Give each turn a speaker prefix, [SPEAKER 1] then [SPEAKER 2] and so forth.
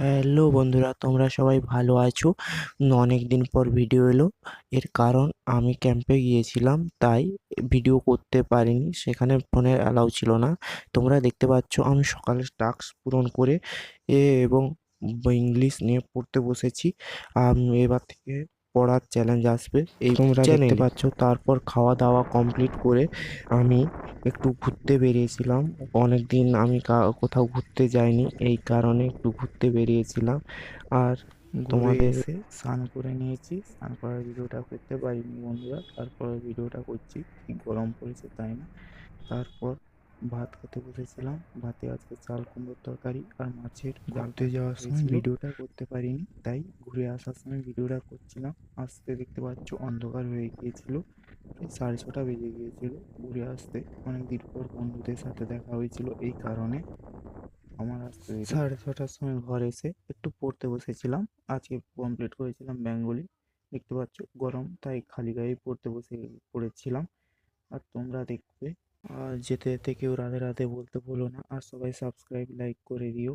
[SPEAKER 1] Hello বন্ধুরা, তোমরা সবাই ভালো আছো? অনেক দিন পর ভিডিও এলো। এর কারণ আমি ক্যাম্পে গিয়েছিলাম, তাই ভিডিও করতে পারিনি। সেখানে ফোনে অ্যালাউ ছিল না। তোমরা দেখতে পাচ্ছ, আমি সকালে টাস্ক পূরণ করে এবং ইংলিশ নিয়ে পড়তে বসেছি। এবার থেকে পড়ার চ্যালেঞ্জ আসবে। এই তোমরা দেখতে পাচ্ছ তারপর খাওয়া দাওয়া কমপ্লিট করে আমি একটু ঘুরতে বেরিয়েছিলাম। অনেক দিন আমি কোথাও ঘুরতে যাইনি এই কারণে একটু ঘুরতে বেরিয়েছিলাম। আর
[SPEAKER 2] তোমাদের এসে স্নান করে নিয়েছি। স্নান করার ভিডিওটা করতে পারিনি বন্ধুরা তারপর ভিডিওটা করছি কি গরম পড়েছে তাই না। তারপর ভাত খেতে বসেছিলাম? ভাতে আজকে চাল কুমড়োর তরকারি আর মাছের ঘুরতে যাওয়ার সময় ভিডিওটা করতে পারিনি তাই ঘুরে আসার সময় ভিডিওটা করছিলাম। আসতে দেখতে পাচ্ছ অন্ধকার হয়ে গিয়েছিল প্রায় সাড়ে ছটা বেজে গিয়েছিল ঘুরে আসতে। অনেক দিন পর বন্ধুদের সাথে দেখা হয়েছিল এই কারণে আমার আসতে সাড়ে ছটার সময় ঘর এসে একটু পড়তে বসেছিলাম। আজকে কমপ্লিট করেছিলাম বেঙ্গলি দেখতে পাচ্ছ গরম তাই খালি গায়ে পড়তে বসে পড়েছিলাম। আর তোমরা দেখবে যেতে যেতে কেউ রাধে রাধে বলতে ভুলো না। আর সবাই সাবস্ক্রাইব লাইক করে দিও।